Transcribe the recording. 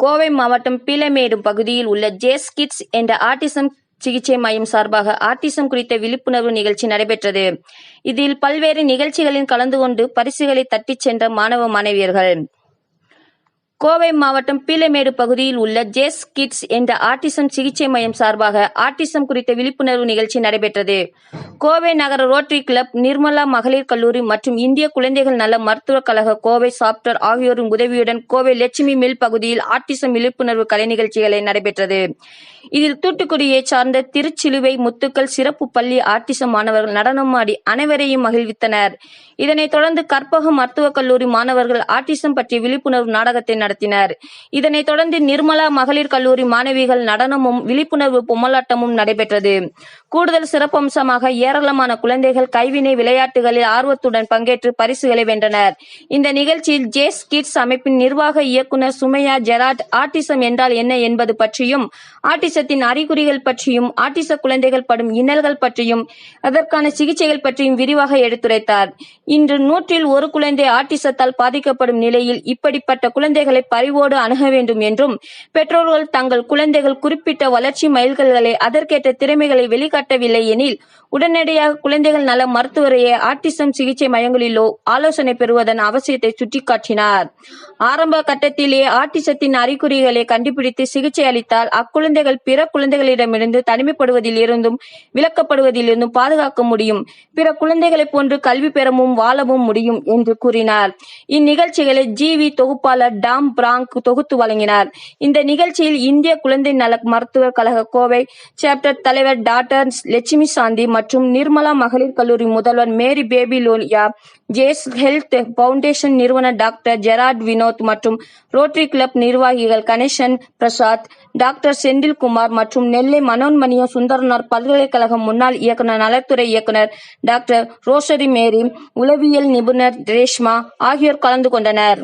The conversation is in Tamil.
கோவை மாவட்டம் பீளமேடு பகுதியில் உள்ள ஜேஸ் கிட்ஸ் என்ற ஆட்டிசம் சிகிச்சை மையம் சார்பாக ஆர்டிசம் குறித்த விழிப்புணர்வு நிகழ்ச்சி நடைபெற்றது. இதில் பல்வேறு நிகழ்ச்சிகளில் கலந்து கொண்டு பரிசுகளை தட்டிச் சென்ற மாணவ மாணவியர்கள். கோவை மாவட்டம் பீளமேடு பகுதியில் உள்ள ஜேஸ் கிட்ஸ் என்ற ஆட்டிசம் சிகிச்சை மையம் சார்பாக ஆட்டிசம் குறித்த விழிப்புணர்வு நிகழ்ச்சி நடைபெற்றது. கோவை நகர ரோட்டரி கிளப் நிர்மலா மகளிர் கல்லூரி மற்றும் இந்திய குழந்தைகள் நல மருத்துவக் கழக கோவை சாப்டர் ஆகியோரின் உதவியுடன் கோவை லட்சுமி மில் பகுதியில் ஆட்டிசம் விழிப்புணர்வு கலை நிகழ்ச்சிகளை நடைபெற்றது. இதில் தூத்துக்குடியை சார்ந்த திருச்சிலுவை முத்துக்கள் சிறப்பு பள்ளி ஆட்டிசம் மாணவர்கள் நடனமாடி அனைவரையும் மகிழ்வித்தனர். இதனைத் தொடர்ந்து கற்பக மருத்துவக் கல்லூரி மாணவர்கள் ஆட்டிசம் பற்றிய விழிப்புணர்வு நாடகத்தை நடத்தினர். இதனைத் தொடர்ந்து நிர்மலா மகளிர் கல்லூரி மாணவிகள் நடனமும் விழிப்புணர்வு பொம்மலாட்டமும் நடைபெற்றது. கூடுதல் சிறப்பம்சமாக ஏராளமான குழந்தைகள் கைவினை விளையாட்டுகளில் ஆர்வத்துடன் பங்கேற்று பரிசுகளை வென்றனர். இந்த நிகழ்ச்சியில் ஜேஸ் கிட்ஸ் அமைப்பின் நிர்வாக இயக்குனர் சுமையா ஜெராட் ஆட்டிசம் என்றால் என்ன என்பது பற்றியும் ஆட்டிசத்தின் அறிகுறிகள் பற்றியும் ஆட்டிச குழந்தைகள் படும் இன்னல்கள் பற்றியும் அதற்கான சிகிச்சைகள் பற்றியும் விரிவாக எடுத்துரைத்தார். இன்று நூற்றில் ஒரு குழந்தை ஆட்டிசத்தால் பாதிக்கப்படும் நிலையில் இப்படிப்பட்ட குழந்தைகளை பரிவோடு அணுக வேண்டும் என்றும் பெற்றோர்கள் தங்கள் குழந்தைகள் குறிப்பிட்ட வளர்ச்சி மைல்கல்களை அதற்கேற்ற திறமைகளை வெளிக்காட்டவில்லை எனில் உடனடியாக குழந்தைகள் நல மருத்துவரையே ஆட்டிசம் சிகிச்சை மையங்களிலோ ஆலோசனை பெறுவதன் அவசியத்தை சுட்டிக்காட்டினார். ஆரம்ப கட்டத்திலே ஆட்டிசத்தின் அறிகுறிகளை கண்டுபிடித்து சிகிச்சை அளித்தால் அக்குழந்தைகள் பிற குழந்தைகளிடமிருந்து தனிமைப்படுவதில் இருந்தும் விலக்கப்படுவதிலிருந்தும் பாதுகாக்க முடியும். பிற குழந்தைகளைப் போன்று கல்வி பெறவும் வாழவும் முடியும் என்று கூறினார். இந்நிகழ்ச்சிகளை ஜிவி தொகுப்பாளர் டாம் பிராங்க் தொகுத்து வழங்கினார். இந்த நிகழ்ச்சியில் இந்திய குழந்தை நல மருத்துவர் கழக கோவை சாப்டர் தலைவர் டாக்டர் லட்சுமி சாந்தி மற்றும் நிர்மலா மகளிர் கல்லூரி முதல்வர் மேரி பேபி லோலியா ஜேஸ் ஹெல்த் பவுண்டேஷன் நிறுவனர் டாக்டர் ஜெராட் வினோத் மற்றும் ரோட்டரி கிளப் நிர்வாகிகள் கணேசன் பிரசாத் டாக்டர் செந்தில்குமார் மற்றும் நெல்லை மனோன்மணிய சுந்தரனார் பல்கலைக்கழக முன்னாள் இயக்குநர் நலத்துறை இயக்குநர் டாக்டர் ரோசரி மேரி உளவியல் நிபுணர் ரேஷ்மா ஆகியோர் கலந்து கொண்டனர்.